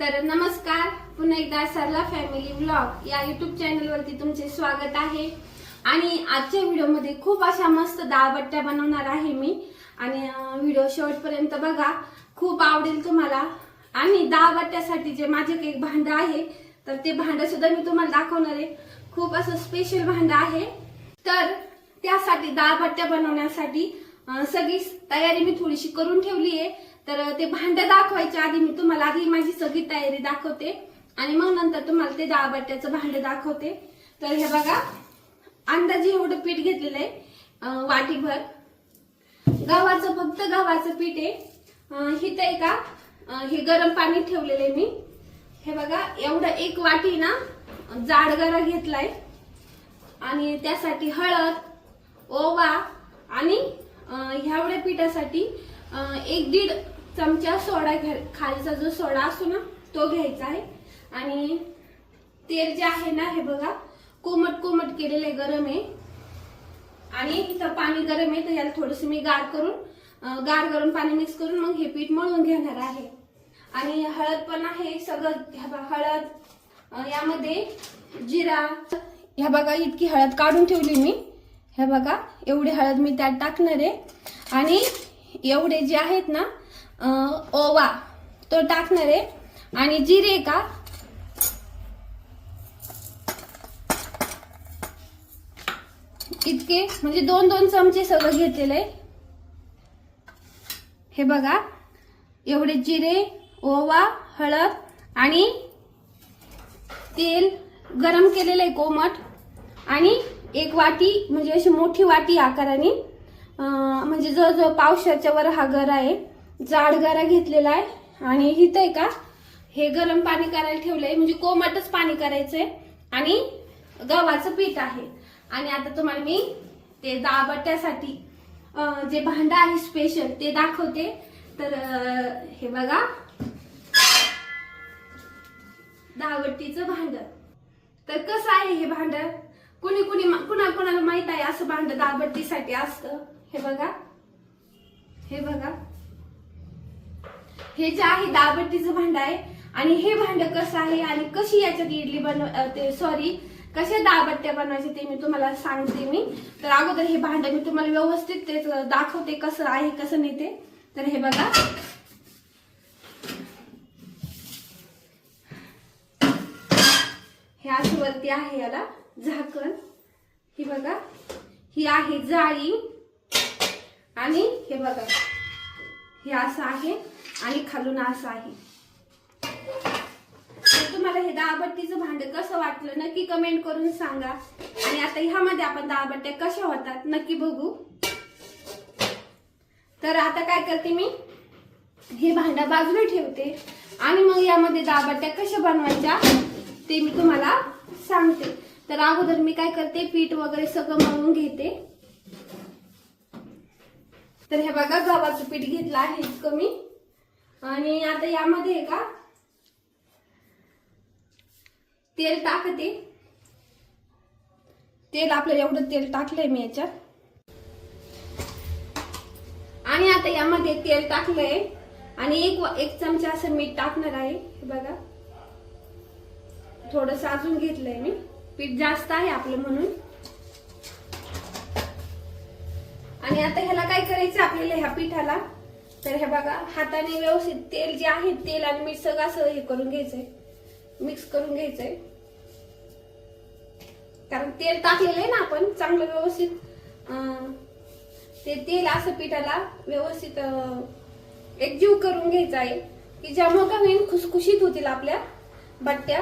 तर नमस्कार पुन्हा एकदा सरला फॅमिली ब्लॉग या युट्यूब चॅनलवरती तुमचे स्वागत आहे. आणि आजच्या व्हिडिओमध्ये खूप अशा मस्त दाळबट्ट्या बनवणार आहे मी. आणि व्हिडिओ शेवटपर्यंत बघा. खूप आवडेल तुम्हाला. आणि दाळबट्ट्यासाठी जे माझे एक भांडं आहे तर ते भांडं सुद्धा मी तुम्हाला दाखवणार आहे. खूप असं स्पेशल भांडं आहे. तर त्यासाठी दाळबट्ट्या बनवण्यासाठी सगळी तयारी मी थोडीशी करून ठेवली आहे. तर ते भांडं दाखवायच्या आधी मी तुम्हाला आधी माझी सगळी तयारी दाखवते. आणि मग नंतर तुम्हाला ते डाळबट्ट्याचं भांडं दाखवते. तर हे बघा अंदाजे एवढं पीठ घेतलेलं आहे वाटीभर. गव्हाचं फक्त गव्हाचं पीठ आहे. हिथं आहे का हे गरम पाणी ठेवलेलं आहे मी. हे बघा एवढं एक वाटी ना जाडगरा घेतलाय. आणि त्यासाठी हळद ओवा आणि अं, ह्यावड्या पिठासाठी एक दीड चमचा सोडा घ्या खालचा जो सोडा असतो ना तो घ्यायचा आहे. आणि तेल जे आहे ना हे बघा कोमट कोमट केलेलं आहे गरम आहे. आणि इथं पाणी गरम आहे तर याला थोडस मी गार करून गार गरम पाणी मिक्स करून मग हे पीठ मळून घेणार आहे. आणि हळद पण आहे सगळं ह्या हळद यामध्ये जिरा ह्या बघा इतकी हळद काढून ठेवली मी. हे बघा एवढी हळद मी त्यात टाकणार आहे. आणि एवढे जे आहेत ना ओवा तो टाकणार आहे. आणि जिरे का? इतके म्हणजे दोन दोन चमचे सगळं घेतलेलं आहे. हे बघा एवढे जिरे ओवा हळद आणि तेल गरम केलेलं आहे कोमट. आणि एक वाटी म्हणजे अशी मोठी वाटी आकाराने म्हणजे जवळजवळ पावसाच्या वर हा गरा आहे. जाड गरा घेतलेला आहे. आणि इथं आहे का? हे गरम पाणी करायला ठेवलंय. म्हणजे कोमटच पाणी करायचंय. आणि गव्हाचं पीठ आहे. आणि आता तुम्हाला मी ते दाबट्यासाठी जे भांडं आहे स्पेशल ते दाखवते. तर हे बघा. दाबट्टीचं भांड. तर कसं आहे हे भांड? कुणी कुणी कुणा कुणाला माहीत आहे असं भांड दाबट्टीसाठी असतं? हे बघा. हे बघा. हे जे आहे दाबट्टीचं भांड आहे. आणि हे भांड कसं आहे आणि कशी याच्यात इडली बनव ते सॉरी कशा दाबट्ट्या बनवायच्या ते मी तुम्हाला सांगते मी. तर अगोदर हे भांड मी तुम्हाला व्यवस्थित ते दाखवते कसं आहे कसं नाही ते. तर हे बघा. हे असं वरती आहे याला झाकण. ही बघा. ही आहे जाळी. आणि हे बघा. हे असं आहे आणि खालून असं आहे. तर तुम्हाला हे दाळबट्टीचं भांड कसं वाटलं नक्की कमेंट करून सांगा. आणि आता ह्यामध्ये आपण दाळबट्ट्या कशा होतात नक्की बघू. तर आता काय करते मी? हे भांडा बाजूला ठेवते. आणि मग यामध्ये दाळबट्ट्या कशा बनवायच्या ते मी तुम्हाला सांगते. तर अगोदर मी काय करते पीठ वगैरे सगळं मळून घेते. तर हे बघा गव्हाचं पीठ घेतलं आहे इतकं मी. आणि आता यामध्ये आहे का? तेल टाकते. तेल आपल्याला एवढं तेल टाकलंय मी याच्यात. आणि आता यामध्ये तेल टाकलंय. आणि एक एक चमचा असं मीठ टाकणार आहे. हे बघा. थोडस अजून घेतलंय मी. पीठ जास्त आहे आपलं म्हणून. आणि आता ह्याला काय करायचं आपल्याला ह्या पिठाला? तर हे बघा हाताने व्यवस्थित तेल जे आहे तेल आणि मीठ सगळं असं हे करून घ्यायचंय. मिक्स करून घ्यायचंय. कारण तेल टाकलेलं आहे ना आपण चांगलं व्यवस्थित अं, ते तेल असं पिठाला व्यवस्थित एकजीव करून घ्यायचं आहे. की ज्यामुळे का होईल खुसखुशीत होतील आपल्या बट्ट्या.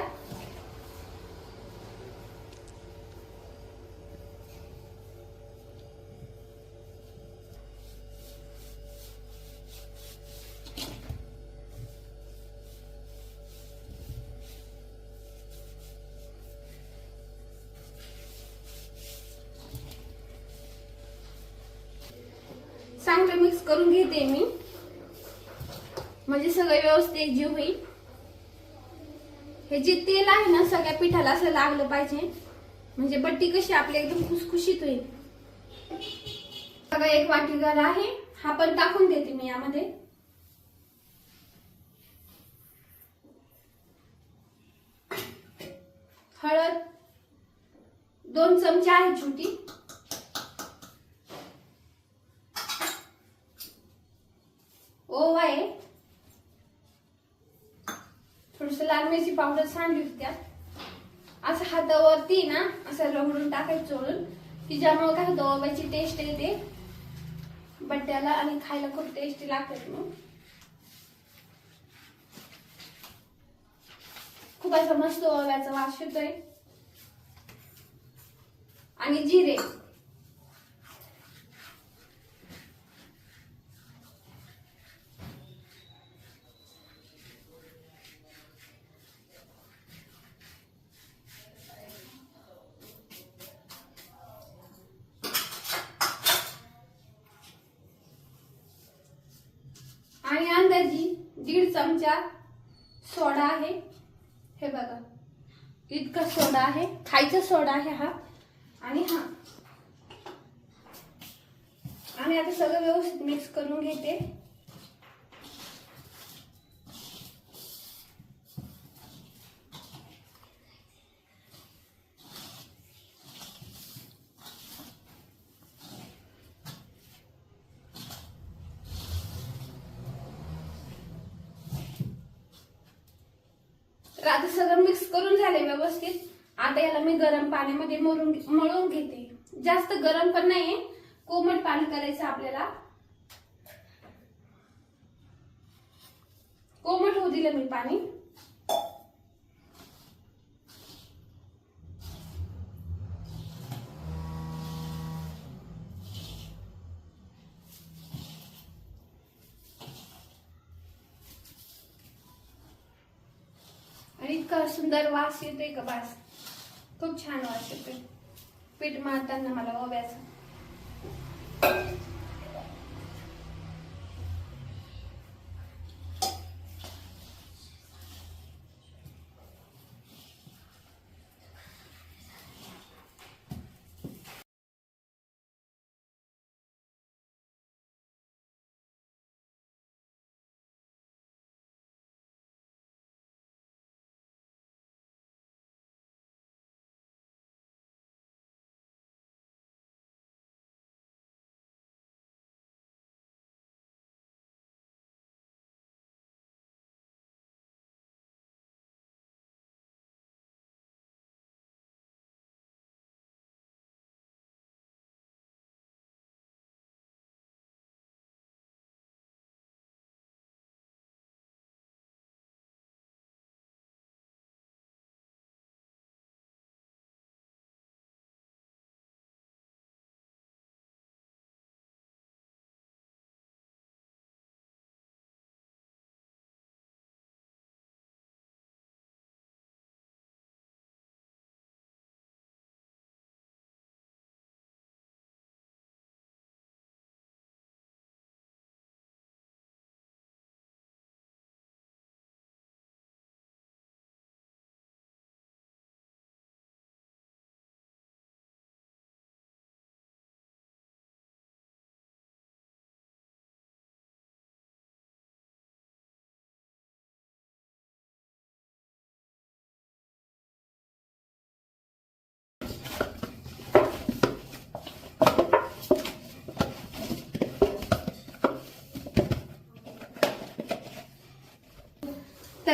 चांगलं मिक्स करून घेते मी. म्हणजे सगळं व्यवस्थित एकजीव होईल. हे जे तेल आहे ना सगळ्या पिठाला असं लागलं पाहिजे. म्हणजे बट्टी कशी आपली एकदम खुसखुशीत होईल. सगळं एक वाटी घर आहे. हा पण टाकून देते मी यामध्ये दोन चमचे आहे छोटी ओवा आहे थोडस लाल मिरची पावडर सांडली होती त्यात. असं हातावरती ना असं रगडून टाकायचं चोळून की ज्यामुळे काय होतं ओव्याची टेस्ट येते. बट्ट्याला आणि खायला खूप टेस्टी लागतात मग. खूप असं मस्त ओव्याचा वास येतोय. आणि जिरे. चमचा सोडा आहे. हे बघा. इतका सोडा आहे. खायचा सोडा आहे हा. आणि हा. आणि आता सगळं व्यवस्थित मिक्स करून घेते तर आता सगळं मिक्स करून झाले व्यवस्थित आता याला मी गरम पाण्यामध्ये मरून मळून घेते. जास्त गरम पण नाही कोमट पाणी करायचं आपल्याला. कोमट होऊ दिलं मी पाणी. आणि इतका सुंदर वास येतोय का वास खूप छान वाटतं येतोय पीठ मारताना मला ओव्याचं.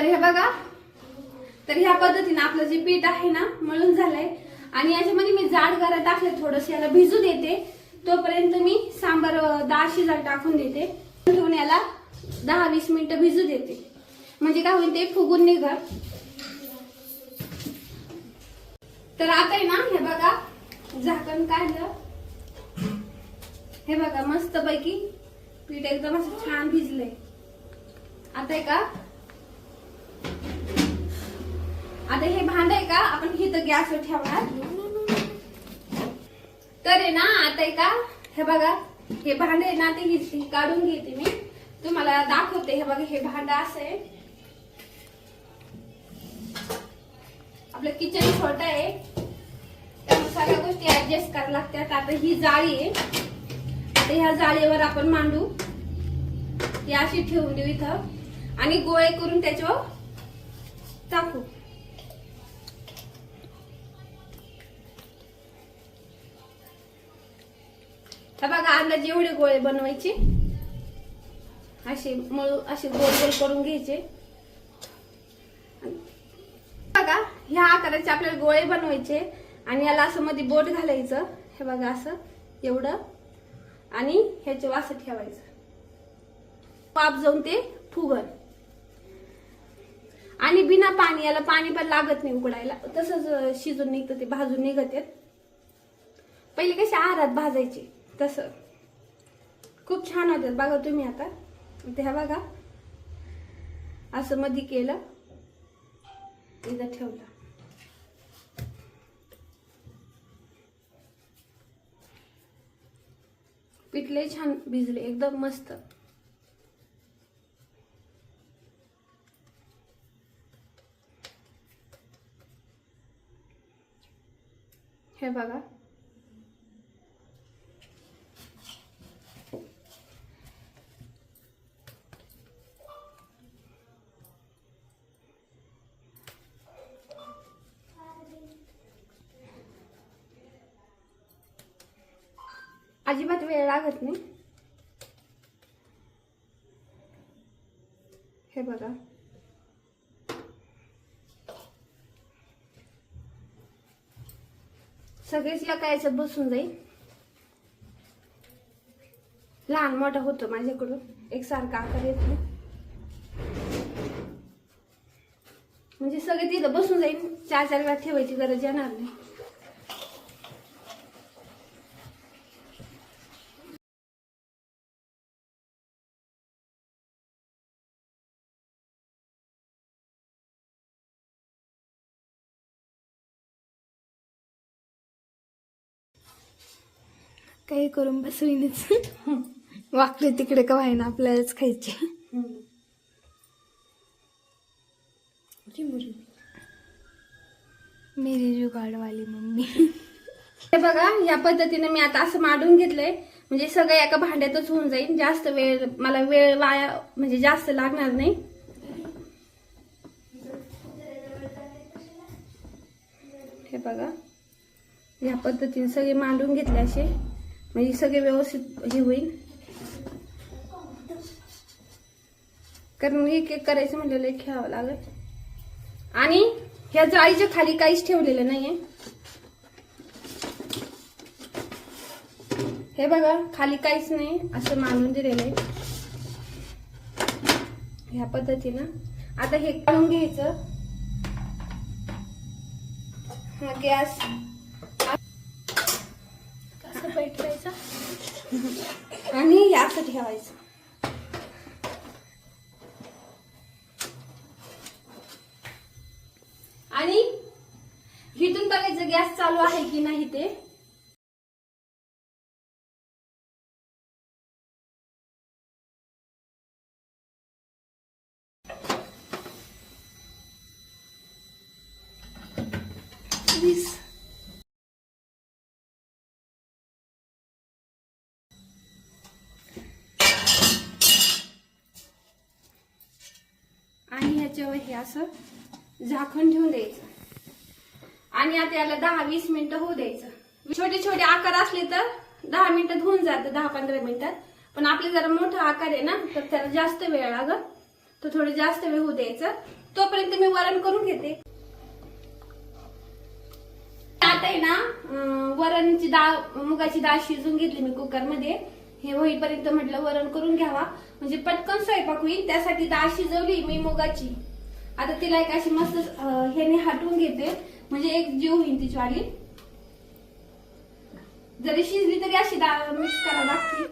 तर हे बघा. तर ह्या पद्धतीनं आपलं जे पीठ आहे ना मळून झालंय. आणि याच्यामध्ये मी जाड गारा टाकले थोडस याला भिजू देते. तोपर्यंत मी सांबार अं, डाळ शिजायला टाकून देते. ठेवून याला दहा वीस मिनिटं भिजू देते. म्हणजे काय होईल ते फुगून निघत तर आता आहे ना हे बघा झाकण काढलं. हे बघा मस्त पैकी पीठ एकदम असं छान भिजलंय. आता आहे का आता हे भांड आहे का? आपण इथं गॅसवर ठेवणार. तर आहे ना आता आहे का? हे बघा हे भांड आहे ना ते काढून घेते मी. तुम्हाला दाखवते हे बघा हे भांड असं आहे. आपलं किचन छोट आहे. त्यामुळे सगळ्या गोष्टी ऍडजस्ट करायला लागतात. आता ही जाळी आहे. आता ह्या जाळीवर आपण मांडू. ही अशी ठेवून देऊ इथं. आणि गोळे करून त्याच्यावर टाकू. हे बघा अंदाजे एवढे गोळे बनवायचे. असे मळू असे गोल गोल करून घ्यायचे. बघा ह्या आकाराचे आपल्याला गोळे बनवायचे आणि याला असं मध्ये बोट घालायचं. हे बघा असं एवढं. आणि ह्याचे वास ठेवायचं. पाप जाऊन ते फुगल. आणि बिना पाणी याला पाणी पण लागत नाही उकडायला. तसंच शिजून निघतं ते भाजून निघत आहेत. पहिले कसे आहारात भाजायचे. तसं. खूप छान होतात बघा तुम्ही आता. द्या बघा. असं मध्ये केलं. इथं ठेवलं. पिठले छान भिजले एकदम मस्त. हे बघा. अजिबात वेळ लागत नाही. हे बघा. सगळेच एका याच्यात बसून जाईल. लहान मोठा होतो माझ्याकडून. एकसारखा आकार येत नाही. म्हणजे सगळे तिथं बसून जाईल. चार चार वेळा ठेवायची गरज येणार नाही. काही करून बसवीनच वाकडे तिकडे का व्हायना आपल्यालाच खायचे. मेरी जुगाडवाली मम्मी. हे बघा या पद्धतीने मी आता असं मांडून घेतलंय. म्हणजे सगळं एका भांड्यातच होऊन जाईल. जास्त वेळ मला वेळ वाया म्हणजे जास्त लागणार नाही. हे बघा या पद्धतीने सगळे मांडून घेतले असे. म्हणजे सगळे व्यवस्थित हे होईल? कारण एक एक करायचं म्हटलेलं खेळावं लागत आणि ह्या जाळीच्या खाली काहीच ठेवलेलं नाहीये. हे बघा खाली काहीच नाही असं मांडून दिलेलं आहे. ह्या पद्धतीनं. आता हे काढून घ्यायचं. हा गॅस. हे असं ठेवायचं. आणि हिथून बघायचं गॅस चालू आहे की नाही ते वीस याच्यावर हे असं झाकण ठेवून द्यायचं. आणि आता याला दहा वीस मिनिटं होऊ द्यायचं. छोटे छोटे आकार असले तर दहा मिनिटात होऊन जातं दहा पंधरा मिनिटात. पण आपले जरा मोठा आकार आहे ना तर त्याला जास्त वेळ लागत तर थोडं जास्त वेळ होऊ द्यायचं. तोपर्यंत मी वरण करून घेते. आता आहे ना वरणची डाळ मुगाची डाळ शिजून घेतली मी कुकरमध्ये. हे होईपर्यंत म्हटलं वरण करून घ्यावा. म्हणजे पटकन स्वयंपाक होईल त्यासाठी डाळ शिजवली मी मुगाची. आता तिला एक अशी मस्त ह्याने हटवून घेते. म्हणजे एक जीव होईल तिची वाली. जरी शिजली तरी अशी डाळ मिक्स करावी लागते.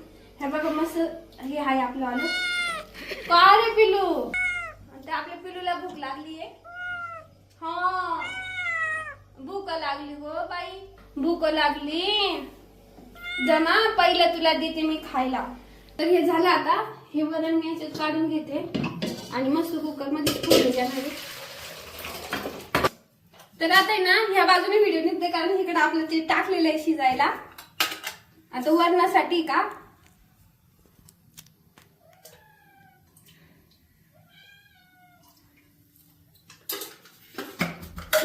हे बघा मस्त हे आहे आपलं आलं. का रे पिलू त्या आपल्या पिलूला भूक लागली आहे. हा. भूक लागली हो बाई. भूक लागली. जमा पहिलं तुला देते मी खायला. तर हे झालं आता. हे वरण मी याच्यात काढून घेते. आणि मस्त कुकरमध्ये तर आता आहे ना ह्या बाजूने व्हिडिओ निघते कारण इकडे आपलं ते टाकलेलं आहे शिजायला. आता वरणासाठी का?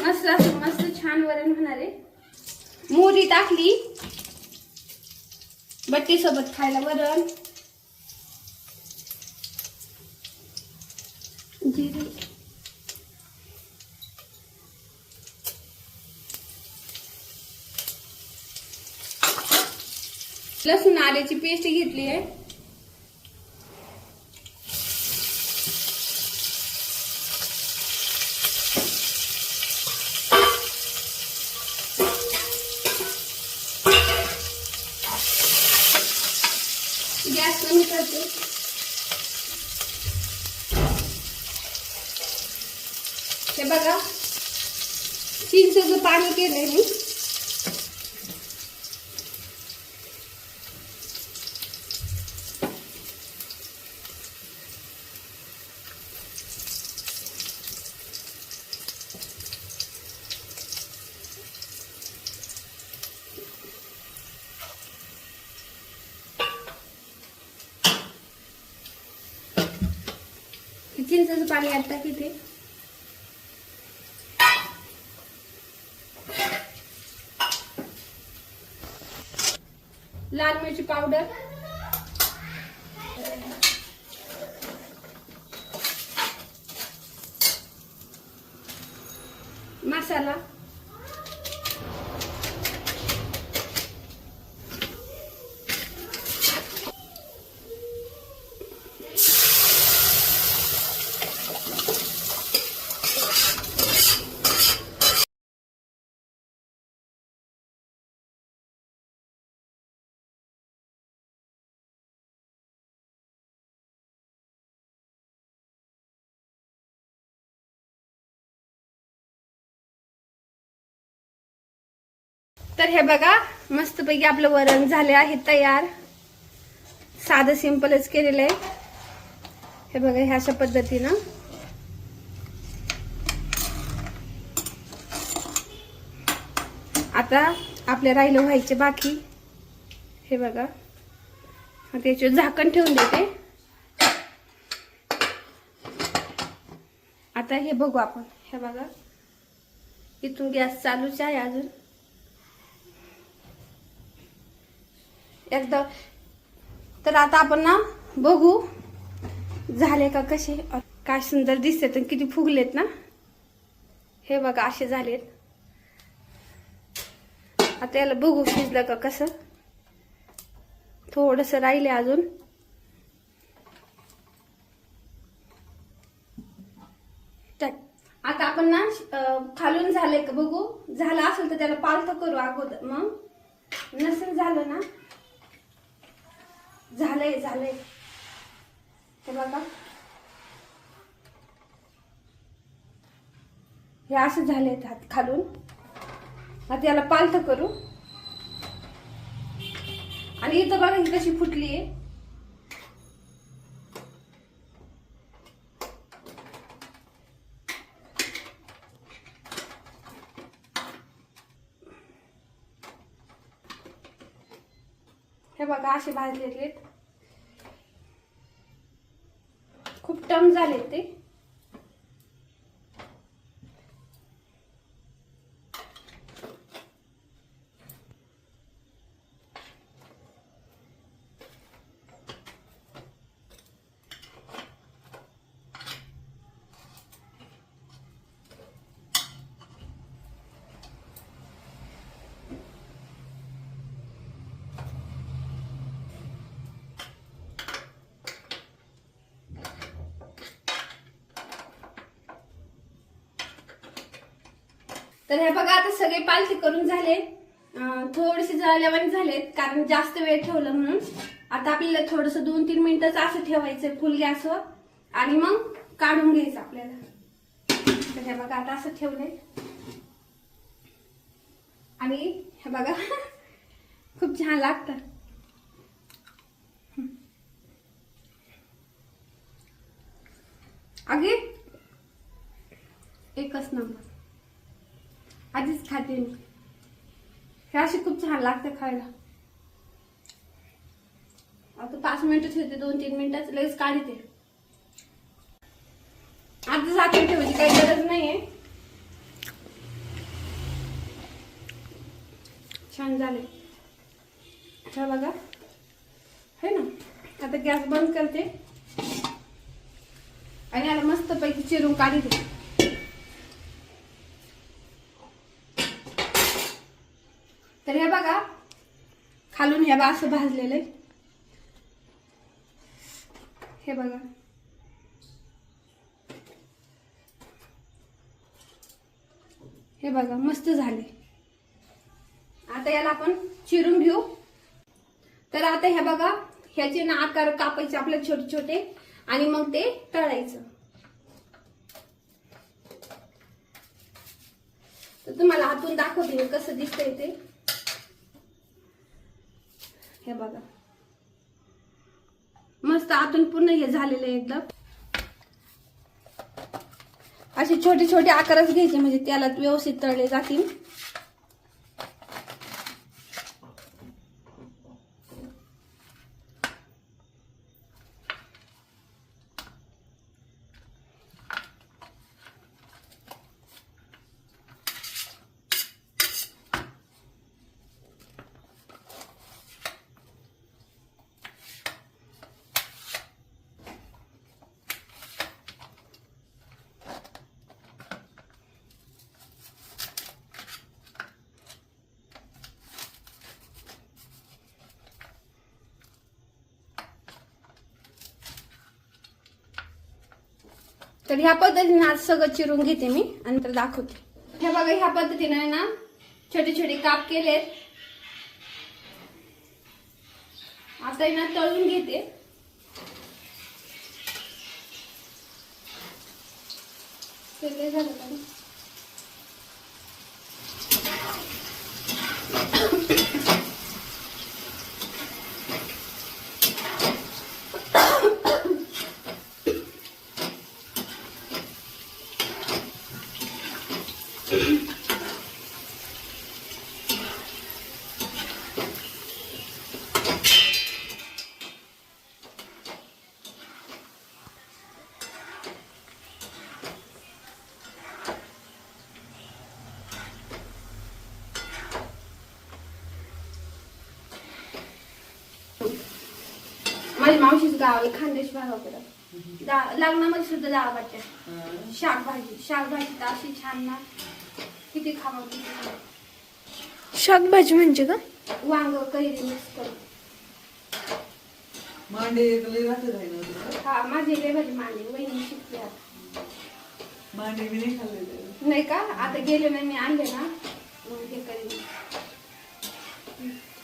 मस्त असं मस्त छान वरण होणार आहे. मोहरी टाकली. बट्टी सोबत खायला वरण. जिरे. लसूण आल्याची पेस्ट घेतली आहे गॅस कमी करते हे बघा चिंचेचं पाणी केलंय मी. हे चिंचेचं पाणी आता किती? de pau, né? तर हे बघा मस्तपैकी आपलं वरण झाले आहे तयार. साधं सिंपलच केलेलं आहे. हे बघा ह्या अशा पद्धतीनं. आता आपल्या राहिलं व्हायचे बाकी. हे बघा. त्याचे झाकण ठेवून देते. आता हे बघू आपण. हे बघा. इथून गॅस चालूच आहे अजून. एकदा. तर आता आपण ना बघू झाले का कसे? काय सुंदर दिसते तर किती फुगलेत ना. हे बघा असे झालेत. आता याला बघू शिजलं का कसं. थोडस राहिले अजून. आता आपण ना खालून झालंय का बघू. झालं असेल तर त्याला पालथ करू अगोदर. मग नसेल झालं ना. झालंय झालंय. हे बघा. हे असं झाले हात खालून. आता याला पालथ करू. आणि इथं बघा ही कशी फुटली आहे. हे बघा असे भाजलेले खूप झाले ते. तर हे बघा आता सगळे पालथी करून झाले. थोडेसे जळल्यावानी झालेत कारण जास्त वेळ ठेवलं म्हणून. आता आपल्याला थोडस दोन तीन मिनिटच असं ठेवायचं फुल गॅसवर आणि मग काढून घ्यायचं आपल्याला. तर हे बघा आता असं ठेवलंय आणि हे बघा खूप छान लागतं. अगे एकच नंबर. आधीच खाते मी. हे असे खूप छान लागते खायला. आता पाच मिनिटं ठेवते दोन तीन मिनिटात लगेच काढते. आता झाकण ठेवायची काही गरज नाहीये. छान झाले. हे बघा. आता गॅस बंद करते. आणि याला मस्त पैकी चिरून काढते हे बघा. खालून हे बा असं भाजलेलं आहे. हे बघा. हे बघा मस्त झाले. आता याला आपण चिरून घेऊ. तर आता हे बघा ह्याचे ना आकार कापायचे आपले छोटे छोटे आणि मग ते तळायचं. तर तुम्हाला आतून दाखवते कसं दिसतंय ते. हे बघा. मस्त आतून पूर्ण हे झालेलं आहे एकदम. असे छोटे छोटे आकारच घ्यायचे म्हणजे त्याला व्यवस्थित तळले जातील. तर ह्या पद्धतीने आज सगळं चिरून घेते मी आणि नंतर दाखवते. ह्या बघा ह्या पद्धतीने आहे ना छोटे छोटे काप केलेत. आता आहे ना तळून घेते. झालं आहे खानदेश भागाकडं दा- लग्नामध्ये सुद्धा डाळ वाटते. शाक भाजी शाक भाजी तर अशी छान ना. किती खावं. शाकभाजी म्हणजे का? वांग कैरी मिक्स करून. मांडे. हा माझी लय भाजी मांडली वहिनी शिकली आता. मांडे मी नाही खाल्लेले नाही का? आता गेले नाही मी आणले ना. मग हे करीन.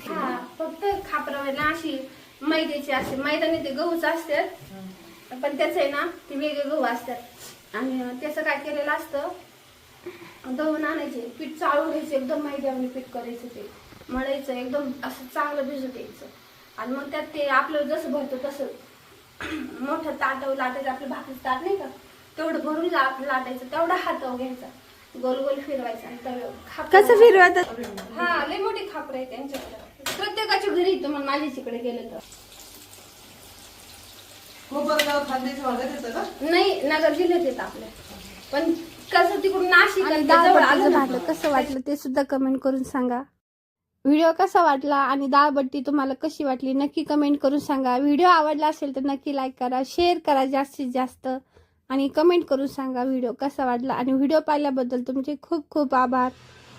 हा फक्त खापरावेला अशी मैद्याची असते. मैदानी ते गहूच असतात पण त्याचं आहे ना ते वेगळे गहू असतात. आणि त्याचं काय केलेलं असतं? दळून आणायचे. पीठ चाळून घ्यायचं. एकदम मैद्याने पीठ करायचं ते. मळायचं. एकदम असं चांगलं भिजू द्यायचं. आणि मग त्यात ते आपलं जसं भरतो तसं मोठं ताटव लाटायचं. आपलं भाकरीचं ताट नाही का? तेवढं भरून लाटायचं. तेवढा हातावर घ्यायचा. गोल गोल फिरवायचा आणि तव्यावर. कसं फिरवतात? हा लय मोठी खापर आहे त्यांच्याकडे. प्रत्येकाच्या घरी येतो मग माझ्या तिकडे गेलं तर. कोपरगाव खानदेश भागात येतं का? नाही नगर जिल्ह्यात येत आपल्या. पण कसं तिकडून नाशिक आणि आलं ना. भातं कसं वाटलं ते सुद्धा कमेंट करून सांगा. व्हिडिओ कसा वाटला आणि डाळ बट्टी तुम्हाला कशी वाटली नक्की कमेंट करून सांगा. व्हिडिओ आवडला असेल तर नक्की लाईक करा शेअर करा जास्तीत जास्त. आणि कमेंट करून सांगा व्हिडिओ कसा वाटला. आणि व्हिडिओ पाहिल्याबद्दल तुमचे खूप खूप आभार.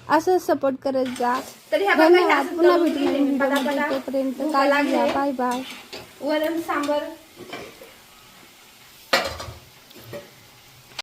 असं सपोर्ट करत जा. धन्यवाद. पुन्हा भेटू. तोपर्यंत काळजी घ्या. बाय बाय वरण सांबर.